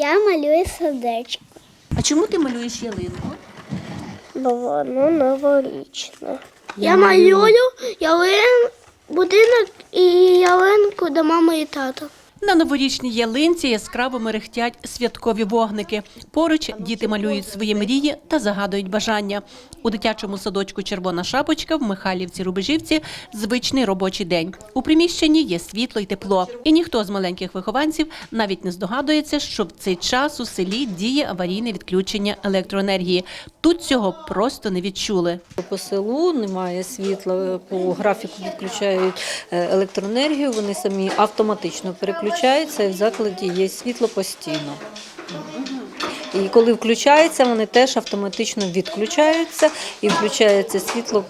Я малюю сердечко, А чому ти малюєш ялинку? бо воно новорічне. Я малюю ялин, будинок і ялинку до мами і тата. На новорічній ялинці яскраво мерехтять святкові вогники. Поруч діти малюють свої мрії та загадують бажання. У дитячому садочку Червона шапочка в Михайлівці Рубежівці звичний робочий день. У приміщенні є світло й тепло. І ніхто з маленьких вихованців навіть не здогадується, що в цей час у селі діє аварійне відключення електроенергії. Тут цього просто не відчули. По селу немає світла, по графіку відключають е, електроенергію, вони самі автоматично переключаються, і в закладі є світло постійно. І коли включається, вони теж автоматично відключаються і включається світло,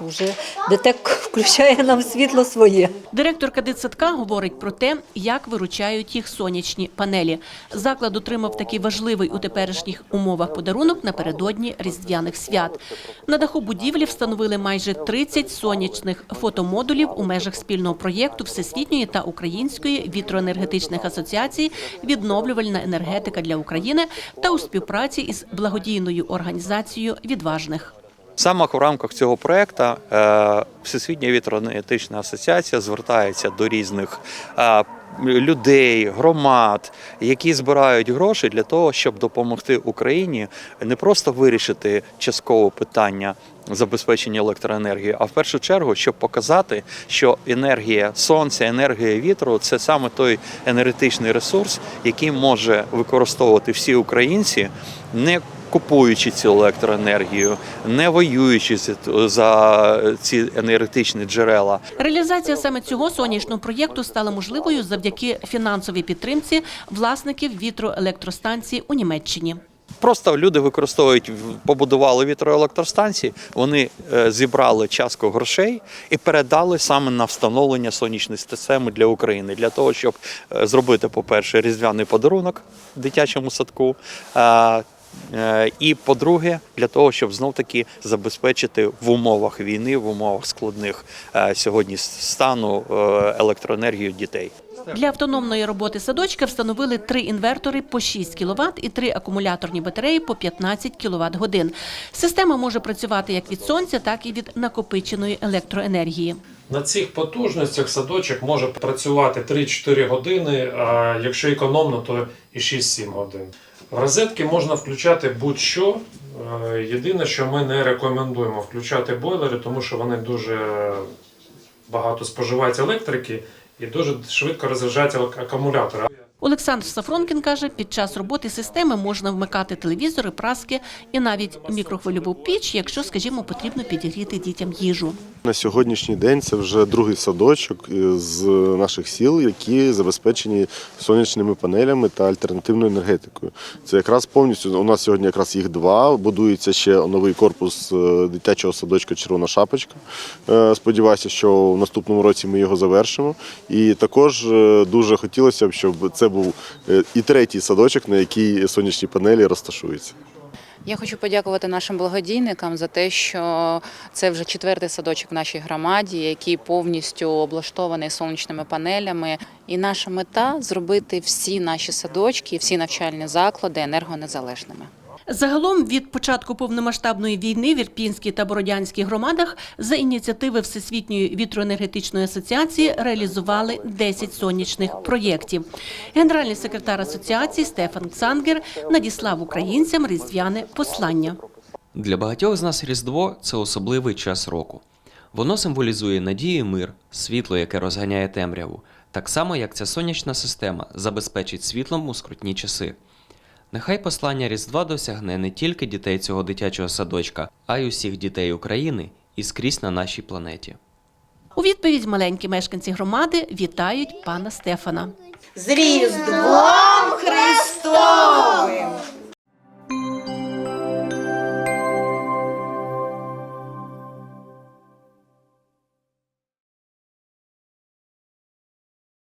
вже ДТЕК включає нам світло своє. Директорка дитсадка говорить про те, як виручають їх сонячні панелі. Заклад отримав такий важливий у теперішніх умовах подарунок напередодні різдвяних свят. На даху будівлі встановили майже 30 сонячних фотомодулів у межах спільного проєкту Всесвітньої та Української вітроенергетичних асоціацій Відновлювальна енергетика для України та у співпраці із благодійною організацією відважних. Саме в рамках цього проекту е, Всесвітня вітроенергетична асоціація звертається до різних е, людей, громад, які збирають гроші для того, щоб допомогти Україні не просто вирішити частково питання забезпечення електроенергії, а в першу чергу, щоб показати, що енергія сонця, енергія вітру це саме той енергетичний ресурс, який може використовувати всі українці, не купуючи цю електроенергію, не воюючи за- ці енергетичні джерела, Реалізація саме цього сонячного проєкту стала можливою завдяки фінансовій підтримці власників вітроелектростанцій у Німеччині. Просто люди використовують, побудували вітроелектростанції, вони е, зібрали частку грошей і передали саме на встановлення сонячної системи для України, для того, щоб е, зробити, по-перше, різдвяний подарунок дитячому садку. Е, І по-друге, для того, щоб знов таки забезпечити в умовах війни, в умовах складних е, сьогодні стану е, електроенергію дітей. Для автономної роботи садочка встановили три інвертори по 6 кВт і три акумуляторні батареї по 15 кВт годин. Система може працювати як від сонця, так і від накопиченої електроенергії. На цих потужностях садочок може працювати 3-4 години, а якщо економно, то і 6-7 годин. В розетки можна включати будь-що. Е, Єдине, що ми не рекомендуємо включати бойлери, тому що вони дуже багато споживають електрики і дуже швидко розряджаються ак- акумулятори. Олександр Сафронкін каже, під час роботи системи можна вмикати телевізори, праски і навіть мікрохвильову піч, якщо, скажімо, потрібно підігріти дітям їжу. На сьогоднішній день це вже другий садочок е, з наших сіл, які забезпечені сонячними панелями та альтернативною енергетикою. Це якраз повністю у нас сьогодні якраз їх два. Будується ще новий корпус е, дитячого садочка Червона шапочка. Е, Сподіваюся, що в наступному році ми його завершимо. І також дуже хотілося б, щоб це був е, і третій садочок, на який сонячні панелі розташуються. Я хочу подякувати нашим благодійникам за те, що це вже четвертий садочок в нашій громаді, який повністю облаштований сонячними панелями. І наша мета зробити всі наші садочки, всі навчальні заклади енергонезалежними. Загалом від початку повномасштабної війни в Ірпінській та Бородянській громадах за ініціативи Всесвітньої вітроенергетичної асоціації реалізували 10 сонячних проєктів. Генеральний секретар асоціації Стефан Цангер надіслав українцям різдвяне послання. Для багатьох з нас Різдво це особливий час року. Воно символізує надію мир, світло, яке розганяє темряву, так само як ця сонячна система забезпечить світлом у скрутні часи. Нехай послання Різдва досягне не тільки дітей цього дитячого садочка, а й усіх дітей України і скрізь на нашій планеті. У відповідь маленькі мешканці громади вітають пана Стефана з Різдвом Христовим!